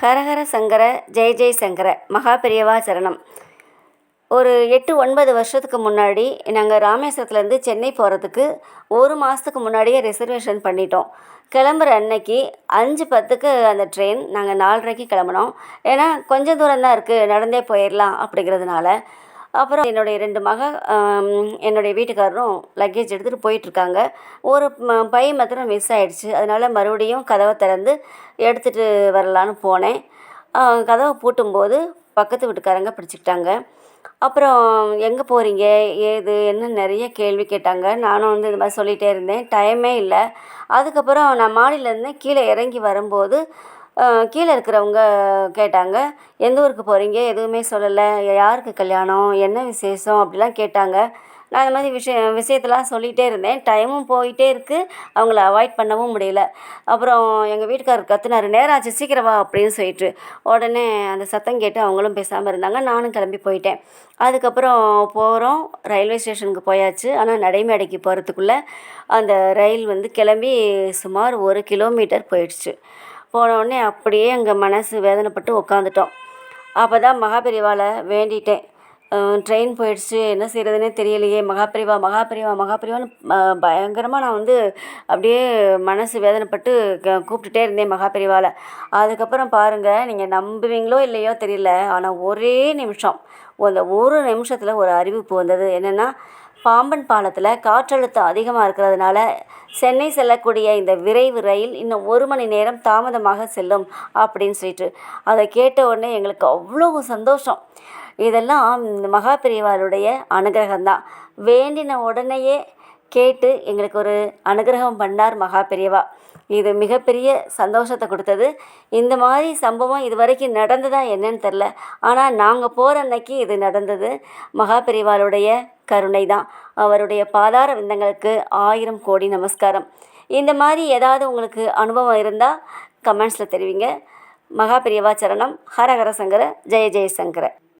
ஹரஹர சங்கர ஜெய ஜெய சங்கர மகாபெரியவா சரணம். ஒரு எட்டு ஒன்பது வருஷத்துக்கு முன்னாடி நாங்கள் ராமேஸ்வரத்துலேருந்து சென்னை போகிறதுக்கு ஒரு மாதத்துக்கு முன்னாடியே ரிசர்வேஷன் பண்ணிட்டோம். கிளம்புற அன்னைக்கு அஞ்சு பத்துக்கு அந்த ட்ரெயின் நாங்கள் நாலரைக்கு கிளம்புனோம். ஏன்னா கொஞ்சம் தூரம் தான் இருக்குது நடந்தே போயிடலாம் அப்படிங்கிறதுனால அப்புறம் என்னுடைய ரெண்டு மக என்னுடைய வீட்டுக்காரரும் லக்கேஜ் எடுத்துகிட்டு போயிட்டுருக்காங்க. ஒரு பை மாத்திரம் மிஸ் ஆகிடுச்சு அதனால் மறுபடியும் கதவை திறந்து எடுத்துகிட்டு வரலான்னு போனேன். கதவை பூட்டும்போது பக்கத்து வீட்டுக்காரங்க பிடிச்சிக்கிட்டாங்க. அப்புறம் எங்கே போகிறீங்க ஏது? என்ன நிறைய கேள்வி கேட்டாங்க. நானும் வந்து இது மாதிரி சொல்லிகிட்டே இருந்தேன். டைமே இல்லை. அதுக்கப்புறம் நான் மாடியிலேருந்து கீழே இறங்கி வரும்போது கீழே இருக்கிறவங்க கேட்டாங்க எந்த ஊருக்கு போகிறீங்க எதுவுமே சொல்லலை. யாருக்கு கல்யாணம்? என்ன விசேஷம்? அப்படிலாம் கேட்டாங்க. நான் இந்த மாதிரி விஷய விஷயத்தெல்லாம் சொல்லிகிட்டே இருந்தேன். டைமும் போயிட்டே இருக்குது அவங்கள அவாய்ட் பண்ணவும் முடியல. அப்புறம் எங்கள் வீட்டுக்காரர் கற்றுனாரு நேரம் ஆச்சு சீக்கிரம் அப்படின்னு சொல்லிட்டு. உடனே அந்த சத்தம் கேட்டு அவங்களும் பேசாமல் இருந்தாங்க. நானும் கிளம்பி போயிட்டேன். அதுக்கப்புறம் போகிறோம் ரயில்வே ஸ்டேஷனுக்கு போயாச்சு. ஆனால் நடைமேடைக்கு போகிறதுக்குள்ளே அந்த ரயில் வந்து கிளம்பி சுமார் ஒரு கிலோமீட்டர் போயிடுச்சு. போன அப்படியே அங்கே மனசு வேதனைப்பட்டு உட்காந்துட்டோம் அப்போ தான் மகாபெரிவாளை வேண்டிட்டேன் ட்ரெயின் போயிடுச்சு. என்ன செய்கிறதுனே தெரியலையே. மகாபிரிவா மகாபிரிவா மகாபிரிவான்னு பயங்கரமாக நான் வந்து அப்படியே மனசு வேதனைப்பட்டு க- கூப்பிட்டுட்டே இருந்தேன் மகாபெரிவாளை அதுக்கப்புறம் பாருங்கள் நீங்கள் நம்புவீங்களோ இல்லையோ தெரியல. ஆனால் ஒரே நிமிஷம் அந்த ஒரு நிமிஷத்தில் ஒரு அறிவிப்பு வந்தது. என்னென்னா பாம்பன் பாலத்தில் காற்றழுத்தம் அதிகமாக இருக்கிறதுனால சென்னை செல்லக்கூடிய இந்த விரைவு ரயில் இன்னும் ஒரு மணி நேரம் தாமதமாக செல்லும் அப்படின்னு சொல்லிட்டு அதை கேட்ட உடனே எங்களுக்கு அவ்வளோ சந்தோஷம். இதெல்லாம் இந்த மகா பிரிவாளுடைய அனுகிரகம்தான். வேண்டின உடனேயே கேட்டு எங்களுக்கு ஒரு அனுகிரகம் பண்ணார் மகா பெரியவா. இது மிகப்பெரிய சந்தோஷத்தை கொடுத்தது. இந்த மாதிரி சம்பவம் இது வரைக்கும் நடந்ததா என்னன்னு தெரில ஆனால் நாங்கள் போகிற அன்னைக்கு இது நடந்தது. மகா பெரியவாளுடைய கருணை தான் அவருடைய பாதார விந்தங்களுக்கு ஆயிரம் கோடி நமஸ்காரம். இந்த மாதிரி ஏதாவது உங்களுக்கு அனுபவம் இருந்தால் கமெண்ட்ஸில் தெரிவிங்க. மகா பெரியவா சரணம். ஹரஹர சங்கர ஜெய ஜெயசங்கர